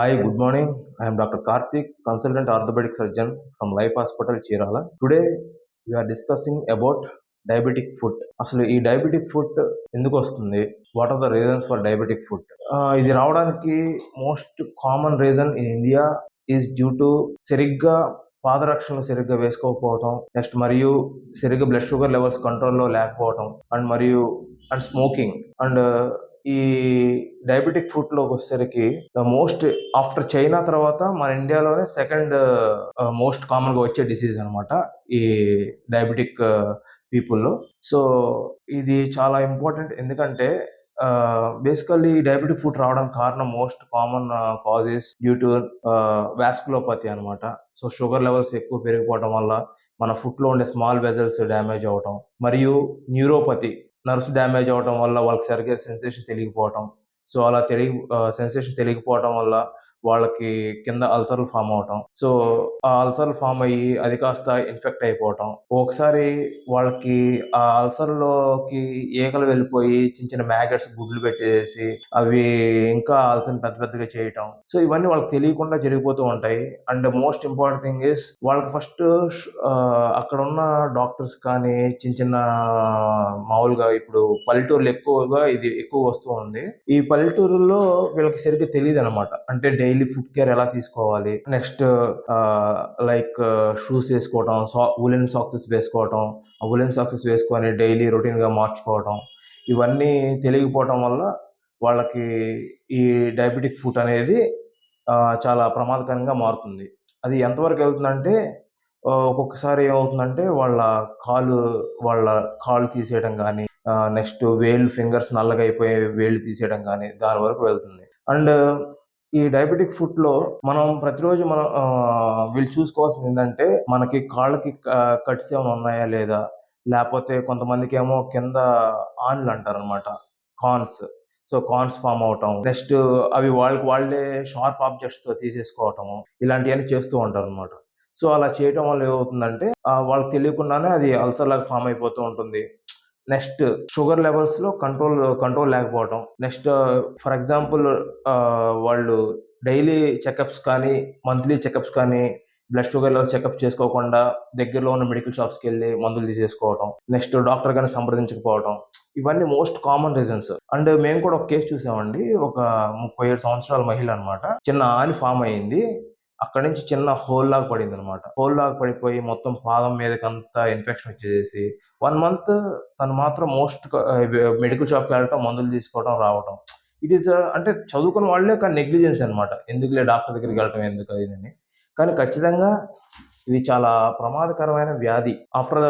Hi, good morning. I am Dr. Karthik, consultant orthopedic surgeon from Life Hospital, Chirala. Today we are discussing about diabetic foot అసలు ఈ diabetic foot ఎందుకు వస్తుంది what are the reasons for diabetic foot ఇది రావడానికి most common reason in India is due to సరిగ్గా పాదరక్షలు సరిగ్గా వేసుకోకపోవటం next మరియు సరిగ్గా బ్లడ్ షుగర్ లెవెల్స్ కంట్రోల్లో లేకపోవటం అండ్ మరియు అండ్ స్మోకింగ్ అండ్ ఈ డయాబెటిక్ ఫుడ్లోకి వచ్చేసరికి ద మోస్ట్ ఆఫ్టర్ చైనా తర్వాత మన ఇండియాలోనే సెకండ్ మోస్ట్ కామన్గా వచ్చే డిసీజ్ అనమాట ఈ డయాబెటిక్ పీపుల్లో సో ఇది చాలా ఇంపార్టెంట్ ఎందుకంటే బేసికల్లీ డయాబెటిక్ ఫుడ్ రావడానికి కారణం most common causes due to vasculopathy అనమాట సో షుగర్ లెవెల్స్ ఎక్కువ పెరిగిపోవడం వల్ల మన ఫుడ్లో ఉండే స్మాల్ వెజల్స్ డ్యామేజ్ అవటం మరియు న్యూరోపతి నర్వ్స్ డ్యామేజ్ అవటం వల్ల వాళ్ళకి సరిగ్గా సెన్సేషన్ తెలియకపోవటం. సో అలా తెలియ సెన్సేషన్ తెలియకపోవటం వల్ల వాళ్ళకి కింద అల్సర్లు ఫామ్ అవటం. సో ఆ అల్సర్లు ఫామ్ అయ్యి అది కాస్త ఇన్ఫెక్ట్ అయిపోవటం. ఒకసారి వాళ్ళకి ఆ అల్సర్లోకి ఈకలు వెళ్ళిపోయి చిన్న చిన్న మ్యాగట్స్ గుడ్లు పెట్టేసి అవి ఇంకా అల్సర్ పెద్ద పెద్దగా చేయటం. సో ఇవన్నీ వాళ్ళకి తెలియకుండా జరిగిపోతూ ఉంటాయి. And most important thing is వాళ్ళకి ఫస్ట్ అక్కడ ఉన్న డాక్టర్స్ కానీ చిన్న చిన్న మామూలుగా ఇప్పుడు పల్లెటూరులు ఎక్కువగా ఇది ఎక్కువ వస్తూ ఉంది. ఈ పల్లెటూరులో వీళ్ళకి సరిగ్గా తెలియదు అనమాట అంటే డైలీ ఫుడ్ కేర్ ఎలా తీసుకోవాలి? నెక్స్ట్ లైక్ షూస్ వేసుకోవటం సా ఉలెన్ సాక్సెస్ వేసుకోవటం ఆ ఉలెన్ సాక్సెస్ వేసుకొని డైలీ రొటీన్గా మార్చుకోవటం ఇవన్నీ తెలియకపోవటం వల్ల వాళ్ళకి ఈ డయాబెటిక్ ఫుడ్ అనేది చాలా ప్రమాదకరంగా మారుతుంది. అది ఎంతవరకు వెళ్తుందంటే ఒక్కొక్కసారి ఏమవుతుందంటే వాళ్ళ కాలు వాళ్ళ కాలు తీసేయడం కానీ నెక్స్ట్ వేల్ ఫింగర్స్ నల్లగా అయిపోయి వేళ్ళు తీసేయడం కానీ దాని వరకు వెళ్తుంది. అండ్ ఈ డయాబెటిక్ ఫుడ్లో మనం ప్రతిరోజు మనం ఆ, వీళ్ళు చూసుకోవాల్సింది ఏంటంటే మనకి కాళ్ళకి కట్స్ ఏమైనా ఉన్నాయా లేదా? లేకపోతే కొంతమందికి ఏమో కింద ఆన్లు అంటారు అనమాట కాన్స్ సో కాన్స్ ఫామ్ అవటం. నెక్స్ట్ అవి వాళ్ళకి వాళ్ళే షార్ప్ ఆబ్జెక్ట్స్తో తీసేసుకోవటము. ఇలాంటివన్నీ చేస్తూ ఉంటారు అనమాట సో అలా చేయటం వల్ల ఏమవుతుందంటే వాళ్ళకి తెలియకుండానే అది అల్సర్ లాగా ఫామ్ అయిపోతూ ఉంటుంది. నెక్స్ట్ షుగర్ లెవెల్స్లో కంట్రోల్ కంట్రోల్ లేకపోవటం. నెక్స్ట్ ఫర్ ఎగ్జాంపుల్ వాళ్ళు డైలీ చెకప్స్ కానీ మంత్లీ చెకప్స్ కానీ బ్లడ్ షుగర్ లెవెల్ చెకప్ చేసుకోకుండా దగ్గరలో ఉన్న మెడికల్ షాప్స్కి వెళ్ళి మందులు తీసేసుకోవడం నెక్స్ట్ డాక్టర్ కానీ సంప్రదించకపోవడం ఇవన్నీ మోస్ట్ కామన్ రీజన్స్. అండ్ మేము కూడా ఒక కేసు చూసామండి. ఒక ముప్పై ఏడు సంవత్సరాల మహిళ అనమాట చిన్న ఆని ఫామ్ అయింది. అక్కడి నుంచి చిన్న హోల్ లాగా పడింది అనమాట హోల్ లాగా పడిపోయి మొత్తం పాదం మీదకి ఇన్ఫెక్షన్ వచ్చేసి వన్ మంత్ తను మాత్రం మోస్ట్ మెడికల్ షాప్కి వెళ్ళటం మందులు తీసుకోవడం రావటం. ఇట్ ఈస్ అంటే చదువుకున్న వాళ్ళే కానీ నెగ్లిజెన్స్ అనమాట ఎందుకులే డాక్టర్ దగ్గరికి వెళ్ళటం ఎందుకు అని కానీ ఖచ్చితంగా ఇది చాలా ప్రమాదకరమైన వ్యాధి. After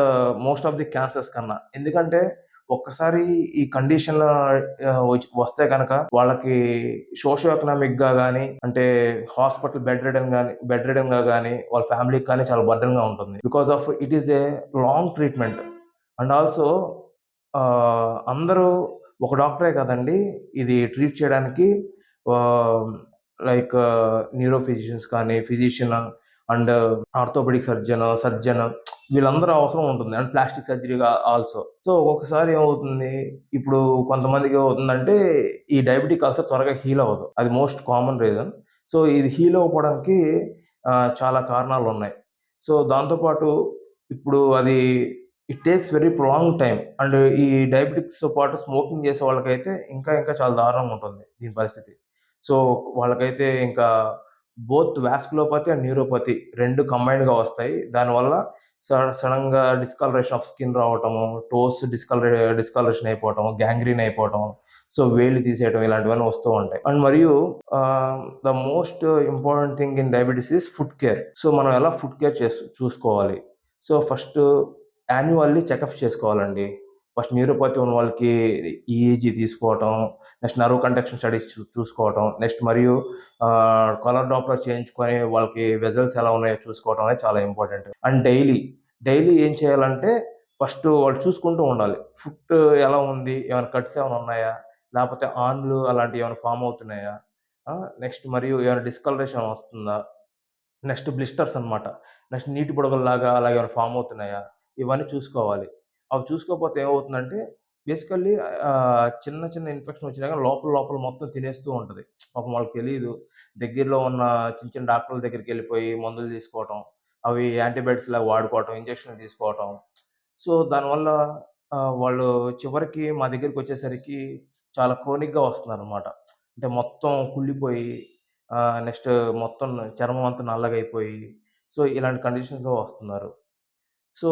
most of the cancers కన్నా. ఎందుకంటే ఒక్కసారి ఈ కండిషన్ వస్తే కనుక వాళ్ళకి సోషో ఎకనామిక్గా కానీ అంటే హాస్పిటల్ బెడ్ రిడన్ కానీ బెడ్ రిడన్గా కానీ వాళ్ళ ఫ్యామిలీకి కానీ చాలా బర్డన్గా ఉంటుంది. Because of it is a long treatment. And also అందరూ ఒక డాక్టరే కదండి ఇది ట్రీట్ చేయడానికి లైక్ న్యూరో ఫిజిషియన్స్ కానీ physician and orthopedic surgeon surgeon వీళ్ళందరూ అవసరం ఉంటుంది. And plastic surgery also so ఒక్కొక్కసారి ఏమవుతుంది? ఇప్పుడు కొంతమందికి ఏమవుతుందంటే ఈ డయాబెటిక్ అల్సర్ త్వరగా హీల్ అవ్వదు. అది మోస్ట్ కామన్ రీజన్. సో ఇది హీల్ అవ్వడానికి చాలా కారణాలు ఉన్నాయి. సో దాంతోపాటు ఇప్పుడు అది it takes very prolong time and ఈ డయాబెటిక్స్తో పాటు స్మోకింగ్ చేసే వాళ్ళకైతే ఇంకా ఇంకా చాలా దారుణంగా ఉంటుంది దీని పరిస్థితి. సో వాళ్ళకైతే ఇంకా బోత్ వాస్కులోపతి అండ్ న్యూరోపతి రెండు కంబైన్డ్గా వస్తాయి. దానివల్ల సడన్గా డిస్కలరేషన్ ఆఫ్ స్కిన్ రావటము టోస్ డిస్కలరే డిస్కలరేషన్ అయిపోవటం గ్యాంగ్రీన్ అయిపోవటం సో వేలు తీసేయటం ఇలాంటివన్నీ వస్తూ ఉంటాయి. అండ్ మరియు the most important thing in diabetes is foot care. So మనం ఎలా ఫుడ్ కేర్ చేసు చూసుకోవాలి. సో ఫస్ట్ యాన్యువల్లీ చెకప్ చేసుకోవాలండి. ఫస్ట్ న్యూరోపతి ఉన్న వాళ్ళకి ఈఏజీ తీసుకోవటం నెక్స్ట్ నర్వ్ కండక్షన్ స్టడీస్ చూసుకోవటం నెక్స్ట్ మరియు కలర్ డాప్లర్ చేయించుకొని వాళ్ళకి వెజల్స్ ఎలా ఉన్నాయో చూసుకోవటం అనేది చాలా ఇంపార్టెంట్. అండ్ డైలీ డైలీ ఏం చేయాలంటే ఫస్ట్ వాళ్ళు చూసుకుంటూ ఉండాలి. ఫుడ్ ఎలా ఉంది ఏమైనా కట్స్ ఏమైనా ఉన్నాయా లేకపోతే ఆన్లు అలాంటివి ఏమైనా ఫామ్ అవుతున్నాయా నెక్స్ట్ మరియు ఏమైనా డిస్కలరేషన్ వస్తుందా నెక్స్ట్ బ్లిస్టర్స్ అన్నమాట నెక్స్ట్ నీటి బుడగల్లాగా అలాగే ఏమైనా ఫామ్ అవుతున్నాయా ఇవన్నీ చూసుకోవాలి. అవి చూసుకోకపోతే ఏమవుతుందంటే బేసికల్లీ చిన్న చిన్న ఇన్ఫెక్షన్ వచ్చినా లోపల లోపల మొత్తం తినేస్తూ ఉంటుంది పాపం వాళ్ళకి తెలియదు దగ్గరలో ఉన్న చిన్న చిన్న డాక్టర్ల దగ్గరికి వెళ్ళిపోయి మందులు తీసుకోవటం, అవి యాంటీబయాటిక్స్ లాగా వాడుకోవటం, ఇంజెక్షన్‌లు తీసుకోవటం. సో, దానివల్ల వాళ్ళు చివరికి మా దగ్గరికొచ్చేసరికి చాలా క్రోనిక్‌గా వస్తున్నారనమాట. అంటే మొత్తం కుళ్ళిపోయి నెక్స్ట్ మొత్తం చర్మం అంతా నల్లగయిపోయి, సో, ఇలాంటి కండిషన్స్‌లో వస్తున్నారు. So,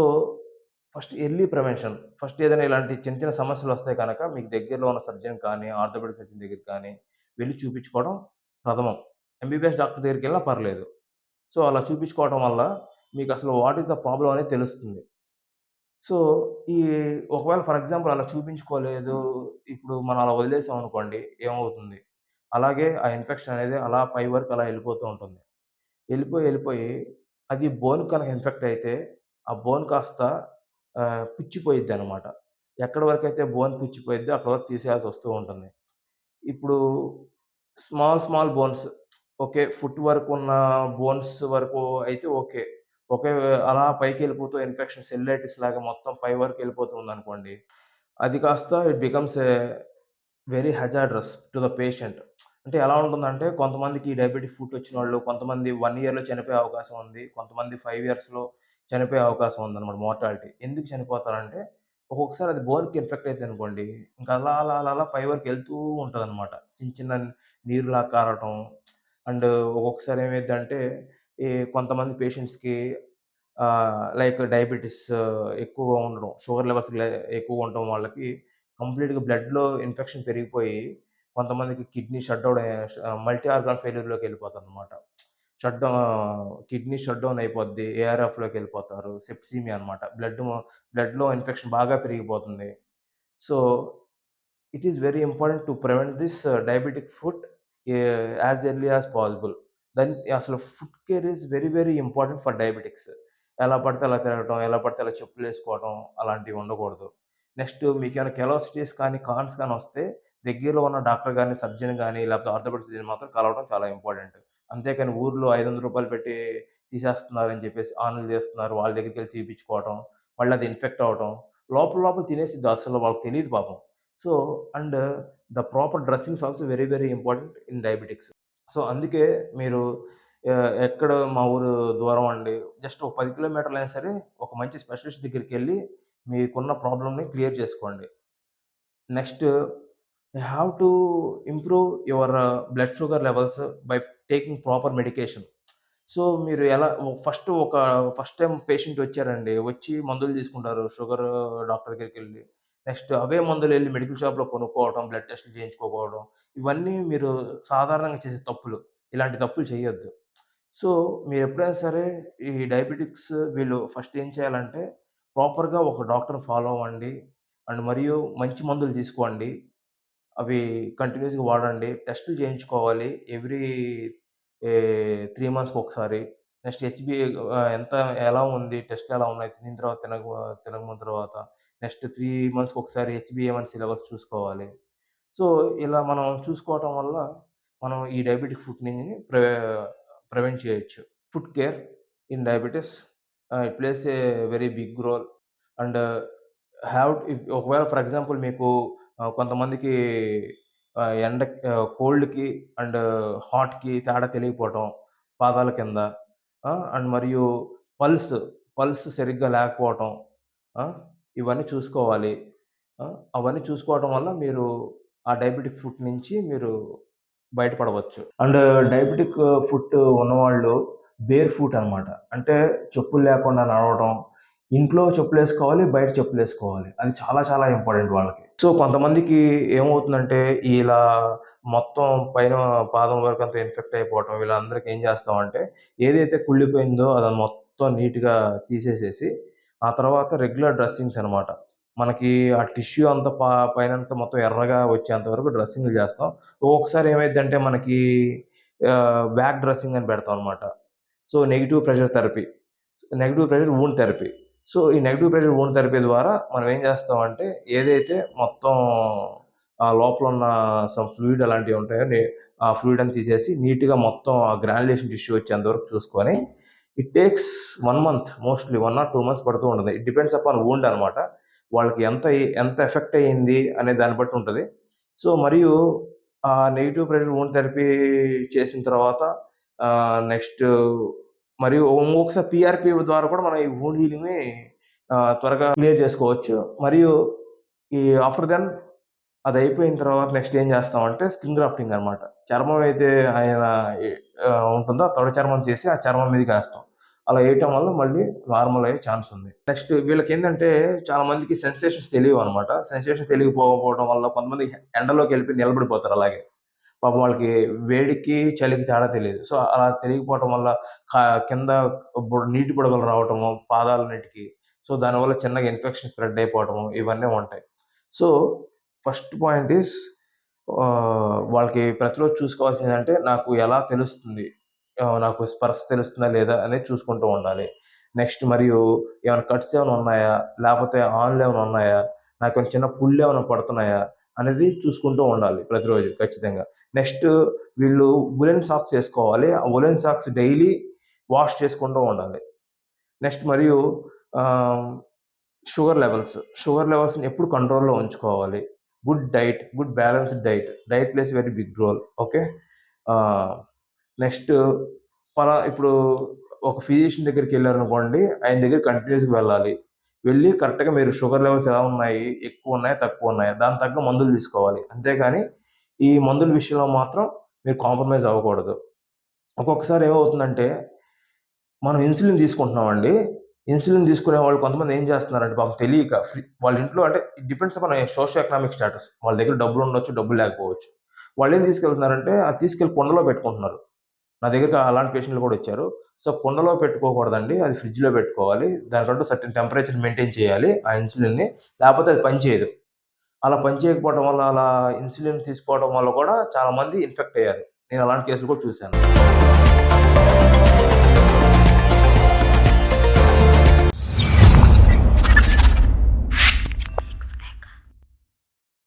first early prevention. First ఏదైనా ఇలాంటి చిన్న చిన్న సమస్యలు వస్తే కనుక మీకు దగ్గరలో ఉన్న సర్జన్ కానీ, ఆర్థోపెడిక్ సర్జన్ దగ్గర కానీ వెళ్ళి చూపించుకోవడం ప్రథమం. ఎంబీబీఎస్ డాక్టర్ దగ్గరికి వెళ్ళినా పర్లేదు. సో, అలా చూపించుకోవటం వల్ల మీకు అసలు వాట్ ఈస్ ద ప్రాబ్లం అనేది తెలుస్తుంది. సో, ఈ ఒకవేళ ఫర్ ఎగ్జాంపుల్ అలా చూపించుకోలేదు, ఇప్పుడు మనం అలా వదిలేసామనుకోండి ఏమవుతుంది? అలాగే ఆ ఇన్ఫెక్షన్ అనేది అలా పై వరకు అలా వెళ్ళిపోతూ ఉంటుంది. వెళ్ళిపోయి వెళ్ళిపోయి అది బోన్ కనుక ఇన్ఫెక్ట్ అయితే, ఆ బోన్ కాస్త పుచ్చిపోయిద్ది అనమాట ఎక్కడి అయితే బోన్ పుచ్చిపోయిద్దో అక్కడ వరకు తీసేయాల్సి వస్తూ ఉంటుంది. ఇప్పుడు small, small bones okay. Foot వరకున్న bones వరకు అయితే ఓకే. ఒకే అలా పైకి వెళ్ళిపోతూ ఇన్ఫెక్షన్ సెల్యులైటిస్ లాగా మొత్తం పై వరకు వెళ్ళిపోతుంది అనుకోండి అది కాస్త it becomes a very hazardous to the patient. అంటే ఎలా ఉంటుందంటే కొంతమందికి డయాబెటిక్ ఫుట్ వచ్చినోళ్ళు కొంతమంది వన్ ఇయర్‌లో చనిపోయే అవకాశం ఉంది. కొంతమంది ఫైవ్ ఇయర్స్‌లో చనిపోయే అవకాశం ఉందన్నమాట మోర్టాలిటీ. ఎందుకు చనిపోతారంటే ఒక్కొక్కసారి అది బోర్కి ఇన్ఫెక్ట్ అనుకోండి ఇంకా అలా, అలా, అలా, అలా పై వరకు వెళ్తూ ఉంటుంది అనమాట చిన్న చిన్న నీరులాగా కారటం అండ్ ఒక్కొక్కసారి ఏమైందంటే ఈ కొంతమంది పేషెంట్స్‌కి లైక్ డయాబెటిస్ ఎక్కువగా ఉండడం, షుగర్ లెవెల్స్ ఎక్కువగా ఉండటం వాళ్ళకి కంప్లీట్‌గా బ్లడ్‌లో ఇన్ఫెక్షన్ పెరిగిపోయి కొంతమందికి కిడ్నీ షట్ అవడం మల్టీ ఆర్గాన్ ఫెయిల్యూర్‌లోకి ఎళ్ళిపోతారనమాట. Shut down kidney shut down అయిపోద్ది. ఏఆర్ఎఫ్‌లోకి వెళ్ళిపోతారు సెప్సిమియా అనమాట. బ్లడ్ బ్లడ్‌లో ఇన్ఫెక్షన్ బాగా పెరిగిపోతుంది. So, it is very important to prevent this uh, diabetic foot a early as possible. Then అసలు foot care is very, very important for diabetics. ఎలా పడితే అలా తిరగటం, ఎలా పడితే అలా చెప్పులు వేసుకోవడం అలాంటివి ఉండకూడదు. నెక్స్ట్ మీకు ఏమైనా కెలోసిటీస్ కానీ, కాన్స్ కానీ వస్తే దగ్గరలో ఉన్న డాక్టర్ కానీ సర్జన్ కానీ లేకపోతే ఆర్థోపెడిక్ సర్జన్ మాత్రం కలవడం చాలా ఇంపార్టెంట్. అంతేకాని ఊర్లో ఐదు వందల రూపాయలు పెట్టి తీసేస్తున్నారని చెప్పేసి ఆన్లు చేస్తున్నారు వాళ్ళ దగ్గరికి వెళ్ళి తీపిచ్చుకోవటం, మళ్ళీ అది ఇన్ఫెక్ట్ అవ్వటం. లోపల లోపల తినేసి అసలు వాళ్ళకి తెలియదు పాపం. So, and the proper dressings also very, very important in diabetics. So, అందుకే మీరు ఎక్కడ మా ఊరు దూరం అండి. జస్ట్ ఒక 10 కిలోమీటర్లైనా సరే ఒక మంచి స్పెషలిస్ట్ దగ్గరికి వెళ్ళి మీకున్న ప్రాబ్లమ్‌ని క్లియర్ చేసుకోండి. Next you have to improve your blood sugar levels by taking proper medication. So, మీరు ఎలా ఫస్ట్ ఒక ఫస్ట్ టైం పేషెంట్ వచ్చారండి. వచ్చి మందులు తీసుకుంటారు. షుగర్ డాక్టర్ దగ్గరికి వెళ్ళి నెక్స్ట్ అవే మందులు వెళ్ళి మెడికల్ షాప్‌లో కొనుక్కోవడం, బ్లడ్ టెస్ట్‌లు చేయించుకోకపోవడం. ఇవన్నీ మీరు సాధారణంగా చేసే తప్పులు. ఇలాంటి తప్పులు చేయొద్దు. సో, మీరు ఎప్పుడైనా సరే ఈ డయాబెటిక్స్ వీళ్ళు ఫస్ట్ ఏం చేయాలంటే ప్రాపర్‌గా ఒక డాక్టర్ ఫాలో అవ్వండి. అండ్ మరియు మంచి మందులు తీసుకోండి. అవి కంటిన్యూస్గా వాడండి. టెస్టులు చేయించుకోవాలి. ఎవ్రీ త్రీ మంత్స్‌కి ఒకసారి. నెక్స్ట్ హెచ్బి ఎంత ఎలా ఉంది? టెస్ట్ ఎలా ఉన్నాయి? తినిన తర్వాత తినక తినకముందు తర్వాత. నెక్స్ట్ త్రీ మంత్స్‌కి ఒకసారి హెచ్‌బీఏవన్సీ సిలబస్ చూసుకోవాలి. సో, ఇలా మనం చూసుకోవటం వల్ల మనం ఈ డయాబెటిక్ ఫుట్‌ని ప్ర ప్రివెంట్ చేయొచ్చు. Foot care in diabetes it plays a very big role and have if ఒకవేళ ఫర్ ఎగ్జాంపుల్ మీకు కొంతమందికి ఎండ కోల్డ్‌కి అండ్ హాట్‌కి తేడా తెలియకపోవటం పాదాల కింద. అండ్ మరియు పల్స్, పల్స్ సరిగ్గా లేకపోవటం. ఇవన్నీ చూసుకోవాలి. అవన్నీ చూసుకోవటం వల్ల మీరు ఆ డయాబెటిక్ ఫుడ్ నుంచి మీరు బయటపడవచ్చు. అండ్ డయాబెటిక్ ఫుట్ ఉన్నవాళ్ళు బేర్ ఫుట్ అనమాట. అంటే చెప్పులు లేకుండా నడవడం. ఇంట్లో చెప్పులేసుకోవాలి. బయట చెప్పులేసుకోవాలి. అది చాలా చాలా ఇంపార్టెంట్ వాళ్ళకి. సో, కొంతమందికి ఏమవుతుందంటే ఇలా మొత్తం పైన పాదం వరకు అంతా ఇన్ఫెక్ట్ అయిపోవటం వీళ్ళందరికీ ఏం చేస్తామంటే ఏదైతే కుళ్ళిపోయిందో అది మొత్తం నీట్‌గా తీసేసేసి ఆ తర్వాత రెగ్యులర్ డ్రెస్సింగ్స్ అనమాట. మనకి ఆ టిష్యూ అంతా ప పైనంతా మొత్తం ఎర్రగా వచ్చేంత వరకు డ్రెస్సింగ్‌లు చేస్తాం. ఒక్కొక్కసారి ఏమైందంటే మనకి బ్యాక్ డ్రెస్సింగ్ అని పెడతాం అనమాట. So, negative pressure therapy. Negative pressure wound therapy. So, ఈ నెగిటివ్ ప్రెషర్ వూండ్ థెరపీ ద్వారా మనం ఏం చేస్తామంటే ఏదైతే మొత్తం ఆ లోపల ఉన్న సమ్ ఫ్లూయిడ్ అలాంటివి ఉంటాయో ఆ ఫ్లూయిడ్ అని తీసేసి నీట్‌గా మొత్తం ఆ గ్రాన్యులేషన్ టిష్యూ వచ్చేంత వరకు చూసుకొని it takes one month mostly one or two months పడుతూ ఉంటుంది. ఇట్ డిపెండ్స్ అపాన్ వూండ్ అనమాట. వాళ్ళకి ఎంత ఎంత ఎఫెక్ట్ అయ్యింది అనే దాన్ని బట్టి ఉంటుంది సో మరియు ఆ నెగిటివ్ ప్రెషర్ wound థెరపీ చేసిన తర్వాత నెక్స్ట్ మరియు ఇంకొకసారి పిఆర్పి ద్వారా కూడా మనం ఈ wound హీలింగ్ని త్వరగా క్లియర్ చేసుకోవచ్చు. మరియు ఈ ఆఫ్టర్ దెన్ అది అయిపోయిన తర్వాత నెక్స్ట్ ఏం చేస్తామంటే స్కిన్ గ్రాఫ్టింగ్ అనమాట చర్మం అయితే ఆయన ఉంటుందో తొడ చర్మం చేసి ఆ చర్మం మీదకి వేస్తాం. అలా వేయటం వల్ల మళ్ళీ నార్మల్ అయ్యే ఛాన్స్ ఉంది. నెక్స్ట్ వీళ్ళకి ఏంటంటే చాలా మందికి సెన్సేషన్స్ తెలియవు అనమాట సెన్సేషన్ తెలియకపోవడం వల్ల కొంతమంది ఎండలోకి వెళ్ళి నిలబడిపోతారు అలాగే. పాపం వాళ్ళకి వేడికి చలికి తేడా తెలియదు సో అలా తెలియకపోవటం వల్ల కింద నీటి బుడగలు రావటము పాదాలన్నిటికి సో దానివల్ల చిన్నగా ఇన్ఫెక్షన్ స్ప్రెడ్ అయిపోవటము ఇవన్నీ ఉంటాయి. సో ఫస్ట్ పాయింట్ ఈస్ వాళ్ళకి ప్రతిరోజు చూసుకోవాల్సింది అంటే నాకు ఎలా తెలుస్తుంది? నాకు స్పర్శ తెలుస్తుందా లేదా అనేది చూసుకుంటూ ఉండాలి. నెక్స్ట్ మరియు ఏమైనా కట్స్ ఏమైనా ఉన్నాయా? లేకపోతే ఆన్లు ఏమైనా ఉన్నాయా? నాకు చిన్న పుళ్ళు ఏమైనా పడుతున్నాయా? అనేది చూసుకుంటూ ఉండాలి ప్రతిరోజు ఖచ్చితంగా. నెక్స్ట్ వీళ్ళు ఉలెన్ సాక్స్ వేసుకోవాలి. ఆ ఉలెన్ సాక్స్ డైలీ వాష్ చేసుకుంటూ ఉండాలి. నెక్స్ట్ మరియు షుగర్ లెవెల్స్ షుగర్ లెవెల్స్ని ఎప్పుడు కంట్రోల్లో ఉంచుకోవాలి. Good diet good balanced diet diet plays very big role okay next పలా ఇప్పుడు ఒక ఫిజిషియన్ దగ్గరికి వెళ్ళారనుకోండి ఆయన దగ్గర కంటిన్యూస్గా వెళ్ళాలి. వెళ్ళి కరెక్ట్గా మీరు షుగర్ లెవెల్స్ ఎలా ఉన్నాయి? ఎక్కువ ఉన్నాయా? తక్కువ ఉన్నాయా? దాని తగ్గ మందులు తీసుకోవాలి. అంతేకాని ఈ మందుల విషయంలో మాత్రం మీరు కాంప్రమైజ్ అవ్వకూడదు. ఒక్కొక్కసారి ఏమవుతుందంటే మనం ఇన్సులిన్ తీసుకుంటున్నామండి. ఇన్సులిన్ తీసుకునే వాళ్ళు కొంతమంది ఏం చేస్తున్నారంటే పాపం తెలియక ఫ్రీ- వాళ్ళ ఇంట్లో అంటే డిపెండ్స్ మన సోషల్ ఎకనామిక్ స్టేటస్. వాళ్ళ దగ్గర డబ్బులు ఉండొచ్చు డబ్బులు లేకపోవచ్చు. వాళ్ళు ఏం తీసుకెళ్తున్నారంటే అది తీసుకెళ్ళి కుండలో పెట్టుకుంటున్నారు. నా దగ్గర అలాంటి పేషెంట్లు కూడా వచ్చారు. సో కుండలో పెట్టుకోకూడదండి. అది ఫ్రిడ్జ్లో పెట్టుకోవాలి. దానికంటూ సర్టెన్ టెంపరేచర్ మెయింటైన్ చేయాలి ఆ ఇన్సులిన్ని. లేకపోతే అది పనిచేయదు. అలా పనిచేయకపోవడం వల్ల అలా ఇన్సులిన్ తీసుకోవడం వల్ల కూడా చాలా మంది ఇన్ఫెక్ట్ అయ్యారు. నేను అలాంటి కేసులు కూడా చూశాను.